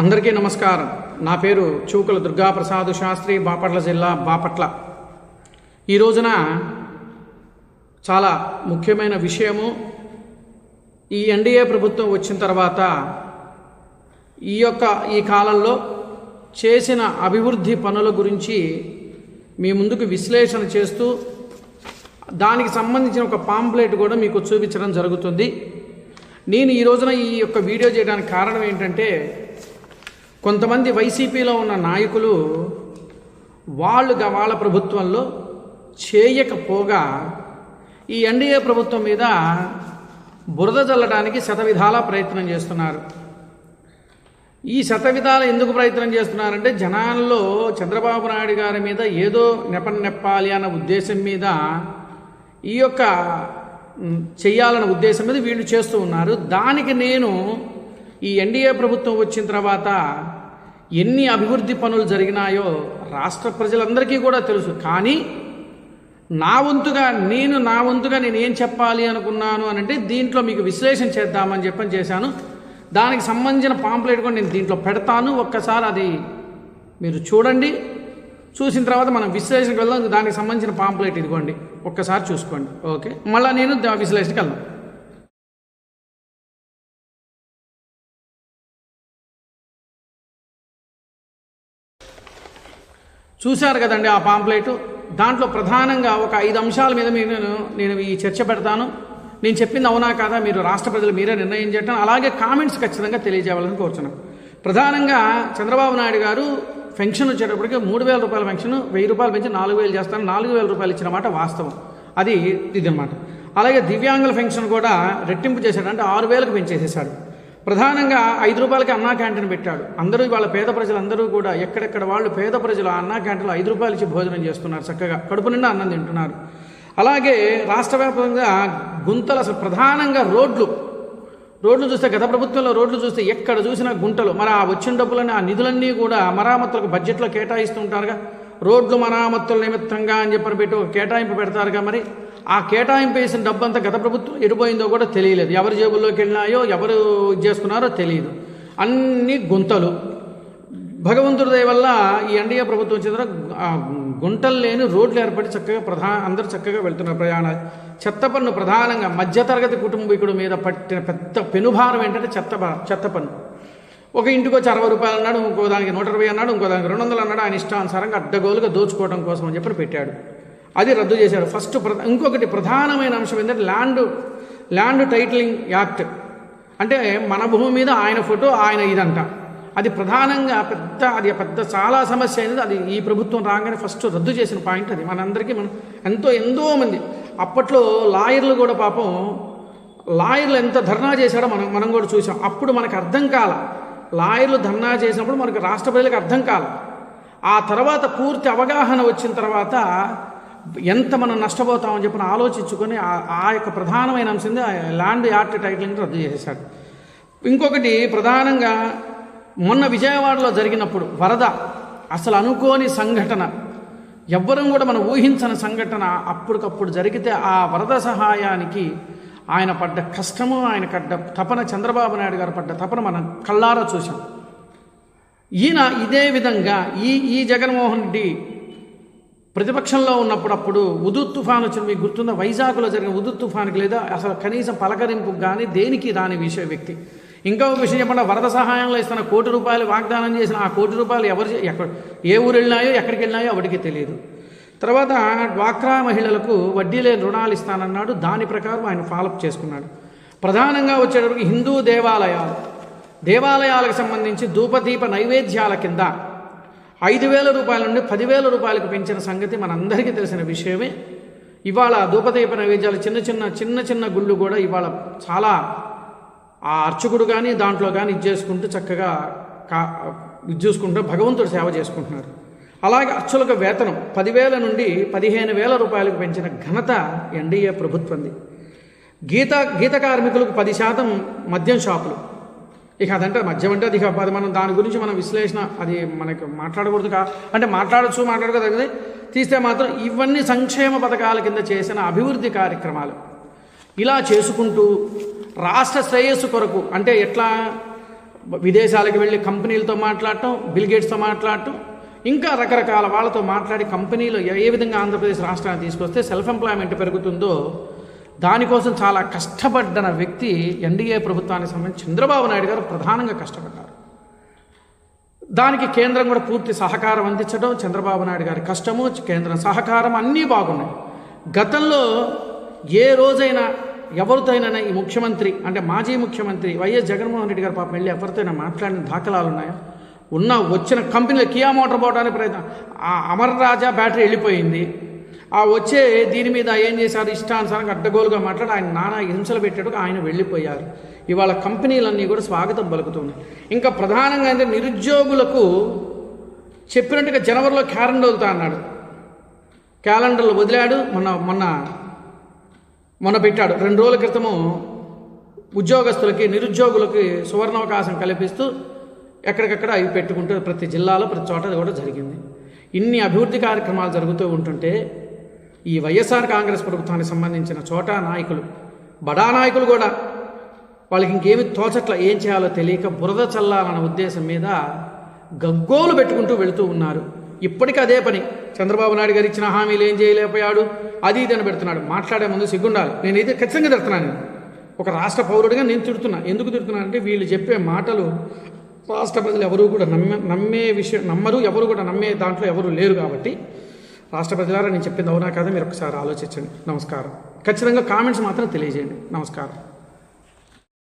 అందరికీ నమస్కారం. నా పేరు చూకల దుర్గాప్రసాద్ శాస్త్రి బాపట్ల జిల్లా బాపట్ల. ఈ రోజున చాలా ముఖ్యమైన విషయము ఈ ఎన్డీఏ ప్రభుత్వం వచ్చిన తర్వాత ఈ యొక్క ఈ కాలంలో చేసిన అభివృద్ధి పనుల గురించి మీ ముందుకు విశ్లేషణ చేస్తూ దానికి సంబంధించిన ఒక పాంప్లెట్ కూడా మీకు చూపించడం జరుగుతుంది. నేను ఈ రోజున ఈ యొక్క వీడియో చేయడానికి కారణం ఏంటంటే కొంతమంది వైసీపీలో ఉన్న నాయకులు వాళ్ళు వాళ్ళ ప్రభుత్వంలో చేయకపోగా ఈ ఎన్డీఏ ప్రభుత్వం మీద బురద చల్లడానికి శతవిధాల ప్రయత్నం చేస్తున్నారు. ఈ శతవిధాలు ఎందుకు ప్రయత్నం చేస్తున్నారంటే జనాల్లో చంద్రబాబు నాయుడు గారి మీద ఏదో నెపం నెప్పాలి అన్న ఉద్దేశం మీద ఈ యొక్క చేయాలన్న చెయ్యాలన్న ఉద్దేశం మీద వీళ్ళు చేస్తూ ఉన్నారు. దానికి నేను ఈ ఎన్డీఏ ప్రభుత్వం వచ్చిన తర్వాత ఎన్ని అభివృద్ధి పనులు జరిగినాయో రాష్ట్ర ప్రజలందరికీ కూడా తెలుసు. కానీ నా వంతుగా నేను నా వంతుగా నేను ఏం చెప్పాలి అనుకున్నాను అని అంటే దీంట్లో మీకు విశ్లేషణ చేద్దామని చెప్పని చేశాను. దానికి సంబంధించిన పాంప్లెట్ కూడా నేను దీంట్లో పెడతాను. ఒక్కసారి అది మీరు చూడండి. చూసిన తర్వాత మనం విశ్లేషణకు వెళ్దాం. దానికి సంబంధించిన పాంప్లెట్ ఇదిగోండి. ఒక్కసారి చూసుకోండి. ఓకే? మళ్ళీ నేను విశ్లేషణకి వెళ్దాం. చూశారు కదండి ఆ పాంప్లెట్. దాంట్లో ప్రధానంగా ఒక ఐదు అంశాల మీద మీరు నేను నేను ఈ చర్చ పెడతాను. నేను చెప్పింది అవునా కాదా మీరు రాష్ట్ర ప్రజలు మీరే నిర్ణయం చేయటం అలాగే కామెంట్స్ ఖచ్చితంగా తెలియజేయాలని కోరుచున్నాను ప్రధానంగా చంద్రబాబు నాయుడు గారు పెన్షన్ వచ్చేటప్పటికి మూడు వేల రూపాయల పెన్షన్ వెయ్యి రూపాయలు పెంచి నాలుగు వేలు చేస్తాను నాలుగు వేల రూపాయలు ఇచ్చిన మాట వాస్తవం. అది ఇదన్నమాట. అలాగే దివ్యాంగుల పెన్షన్ కూడా రెట్టింపు చేశాడు. అంటే ఆరు వేలకు పెంచేసేసాడు ప్రధానంగా ఐదు రూపాయలకి అన్నా క్యాంటీన్ పెట్టాడు. అందరూ వాళ్ళ పేద ప్రజలందరూ కూడా ఎక్కడెక్కడ వాళ్ళు పేద ప్రజలు ఆ అన్నా క్యాంటీన్లో ఐదు రూపాయలు ఇచ్చి భోజనం చేస్తున్నారు చక్కగా. కడుపు నిండా అన్నం తింటున్నారు. అలాగే రాష్ట్ర వ్యాప్తంగా గుంతలు అసలు ప్రధానంగా రోడ్లు. రోడ్లు చూస్తే గత ప్రభుత్వంలో రోడ్లు చూస్తే ఎక్కడ చూసినా గుంటలు. మరి ఆ వచ్చిన డబ్బులని ఆ నిధులన్నీ కూడా మరామతులకు బడ్జెట్లో కేటాయిస్తూ ఉంటారుగా రోడ్లు మరామతుల నిమిత్తంగా అని చెప్పని పెట్టి ఒక కేటాయింపు పెడతారుగా మరి. ఆ కేటాయింపు వేసిన డబ్బంతా గత ప్రభుత్వం ఎడిపోయిందో కూడా తెలియలేదు. ఎవరి జేబుల్లోకి వెళ్ళినాయో ఎవరు చేసుకున్నారో తెలియదు. అన్ని గుంతలు. భగవంతుడి దయ వల్ల ఈ ఎన్డీఏ ప్రభుత్వం వచ్చిన గుంటలు లేని రోడ్లు ఏర్పడి చక్కగా ప్రధాన అందరూ చక్కగా వెళ్తున్నారు ప్రయాణాలు చెత్త పన్ను ప్రధానంగా మధ్యతరగతి కుటుంబీకుడు మీద పట్టిన పెద్ద పెనుభారం ఏంటంటే చెత్త చెత్త పన్ను. ఒక ఇంటికి వచ్చి అరవై రూపాయలు అన్నాడు ఇంకో దానికి నూట ఇరవై అన్నాడు ఇంకో దానికి రెండు వందలు అన్నాడు ఆయన ఇష్టానుసారంగా అడ్డగోలుగా దోచుకోవడం కోసం అని చెప్పి పెట్టాడు. అది రద్దు చేశాడు. ఫస్ట్ ప్ర- ఇంకొకటి ప్రధానమైన అంశం ఏంటంటే ల్యాండ్ ల్యాండ్ టైటిలింగ్ యాక్ట్ అంటే మన భూమి మీద ఆయన ఫోటో ఆయన ఇదంట. అది ప్రధానంగా పెద్ద అది పెద్ద చాలా సమస్య అనేది అది ఈ ప్రభుత్వం రాగానే ఫస్ట్ రద్దు చేసిన పాయింట్ అది. మనందరికీ మనం ఎంతో ఎంతో మంది. అప్పట్లో లాయర్లు కూడా పాపం లాయర్లు ఎంత ధర్నా చేశాడో మనం మనం కూడా చూసాం అప్పుడు మనకు అర్థం కాల. లాయర్లు ధర్నా చేసినప్పుడు మనకు రాష్ట్ర ప్రజలకు అర్థం కాల. ఆ తర్వాత పూర్తి అవగాహన వచ్చిన తర్వాత ఎంత మనం నష్టపోతామని చెప్పిన ఆలోచించుకొని ఆ- ఆ యొక్క ప్రధానమైన అంశం ల్యాండ్ యార్ట్ టైటిల్ని రద్దు చేశాడు ఇంకొకటి ప్రధానంగా మొన్న విజయవాడలో జరిగినప్పుడు వరద అసలు అనుకోని సంఘటన ఎవ్వరం కూడా మనం ఊహించని సంఘటన అప్పటికప్పుడు జరిగితే ఆ వరద సహాయానికి ఆయన పడ్డ కష్టము ఆయన పడ్డ తపన చంద్రబాబు నాయుడు గారు పడ్డ తపన మనం కళ్ళారా చూసాం ఈయన ఇదే విధంగా ఈ ఈ జగన్మోహన్ రెడ్డి ప్రతిపక్షంలో ఉన్నప్పుడు అప్పుడు ఉదు తుఫాన్ వచ్చిన మీకు గుర్తుందా? వైజాగ్లో జరిగిన ఉదు తుఫాన్కి లేదా అసలు కనీసం పలకరింపు కానీ దేనికి రాని విషయ వ్యక్తి. ఇంకా ఒక విషయం చెప్పండి. వరద సహాయంలో ఇస్తున్న కోటి రూపాయలు వాగ్దానం చేసిన ఆ కోటి రూపాయలు ఎవరు ఎక్కడ ఏ ఊరు వెళ్ళినాయో ఎక్కడికి వెళ్ళినాయో ఎవరికి తెలియదు. తర్వాత డ్వాక్రా మహిళలకు వడ్డీ లేని రుణాలు ఇస్తానన్నాడు. దాని ప్రకారం ఆయన ఫాలోఅప్ చేసుకున్నాడు. ప్రధానంగా వచ్చేటప్పటికి హిందూ దేవాలయాలు. దేవాలయాలకు సంబంధించి ధూపదీప నైవేద్యాల కింద ఐదు వేల రూపాయల నుండి పదివేల రూపాయలకు పెంచిన సంగతి మనందరికీ తెలిసిన విషయమే. ఇవాళ ధూపదీప నైవేద్యాలు చిన్న చిన్న చిన్న చిన్న గుళ్ళు కూడా ఇవాళ చాలా ఆ అర్చకుడు కానీ దాంట్లో కానీ ఇది చేసుకుంటూ చక్కగా కా ఇది చూసుకుంటూ భగవంతుడు సేవ చేసుకుంటున్నారు. అలాగే అర్చులకు వేతనం పదివేల నుండి పదిహేను వేల రూపాయలకు పెంచిన ఘనత ఎన్డీఏ ప్రభుత్వంది. గీత గీత కార్మికులకు పది శాతం మద్యం షాపులు. ఇక అదంటే మద్యం అంటే అది అది మనం దాని గురించి మనం విశ్లేషణ అది మనకు మాట్లాడకూడదు కా అంటే మాట్లాడచ్చు మాట్లాడకూడదు తీస్తే మాత్రం ఇవన్నీ సంక్షేమ పథకాల కింద చేసిన అభివృద్ధి కార్యక్రమాలు. ఇలా చేసుకుంటూ రాష్ట్ర శ్రేయస్సు కొరకు అంటే ఎట్లా విదేశాలకు వెళ్ళి కంపెనీలతో మాట్లాడటం బిల్గేట్స్తో మాట్లాడటం ఇంకా రకరకాల వాళ్ళతో మాట్లాడి కంపెనీలు ఏ విధంగా ఆంధ్రప్రదేశ్ రాష్ట్రాన్ని తీసుకొస్తే సెల్ఫ్ ఎంప్లాయ్మెంట్ పెరుగుతుందో దానికోసం చాలా కష్టపడ్డన వ్యక్తి ఎన్డీఏ ప్రభుత్వానికి సంబంధించి చంద్రబాబు నాయుడు గారు ప్రధానంగా కష్టపడ్డారు. దానికి కేంద్రం కూడా పూర్తి సహకారం అందించడం చంద్రబాబు నాయుడు గారి కష్టము కేంద్రం సహకారం అన్నీ బాగున్నాయి. గతంలో ఏ రోజైనా ఎవరితోనైనా ఈ ముఖ్యమంత్రి అంటే మాజీ ముఖ్యమంత్రి వైఎస్ జగన్మోహన్ రెడ్డి గారు పాపం వెళ్ళి ఎవరితోనైనా మాట్లాడిన దాఖలాలు ఉన్నాయా? ఉన్న వచ్చిన కంపెనీలో కియా మోటార్ పోవడానికి ప్రయత్నం ఆ అమర్ రాజా బ్యాటరీ వెళ్ళిపోయింది. ఆ వచ్చే దీని మీద ఏం చేశారు? ఇష్టానుసారంగా అడ్డగోలుగా మాట్లాడి ఆయన నానా హింసలు పెట్టాడు ఆయన వెళ్ళిపోయారు. ఇవాళ కంపెనీలన్నీ కూడా స్వాగతం పలుకుతున్నాయి ఇంకా ప్రధానంగా అయితే నిరుద్యోగులకు చెప్పినట్టుగా జనవరిలో క్యాలెండర్ వదులుతా అన్నాడు. క్యాలెండర్లు వదిలాడు మొన్న మొన్న మొన్న పెట్టాడు. రెండు రోజుల క్రితము ఉద్యోగస్తులకి నిరుద్యోగులకి సువర్ణావకాశం కల్పిస్తూ ఎక్కడికక్కడ అవి పెట్టుకుంటూ ప్రతి జిల్లాలో ప్రతి చోట అది కూడా జరిగింది. ఇన్ని అభివృద్ధి కార్యక్రమాలు జరుగుతూ ఉంటుంటే ఈ వైఎస్ఆర్ కాంగ్రెస్ ప్రభుత్వానికి సంబంధించిన చోట నాయకులు బడా నాయకులు కూడా వాళ్ళకి ఇంకేమి తోచట్ల ఏం చేయాలో తెలియక బురద చల్లాలన్న ఉద్దేశం మీద గగ్గోలు పెట్టుకుంటూ వెళుతూ ఉన్నారు. ఇప్పటికీ అదే పని. చంద్రబాబు నాయుడు గారు ఇచ్చిన హామీలు ఏం చేయలేకపోయాడు? అది ఇది అని పెడుతున్నాడు. మాట్లాడే ముందు సిగ్గుండాలి. నేనైతే ఖచ్చితంగా తిడుతున్నాను. ఒక రాష్ట్ర పౌరుడిగా నేను తిడుతున్నా. ఎందుకు తిడుతున్నాను అంటే వీళ్ళు చెప్పే మాటలు రాష్ట్ర ప్రజలు ఎవరు కూడా నమ్మే నమ్మే విషయం నమ్మరు ఎవరు కూడా నమ్మే దాంట్లో ఎవరు లేరు కాబట్టి రాష్ట్ర ప్రజలారా నేను చెప్పింది అవునా కాదా? మీరు ఒకసారి ఆలోచించండి. నమస్కారం. ఖచ్చితంగా కామెంట్స్ మాత్రం తెలియజేయండి. నమస్కారం.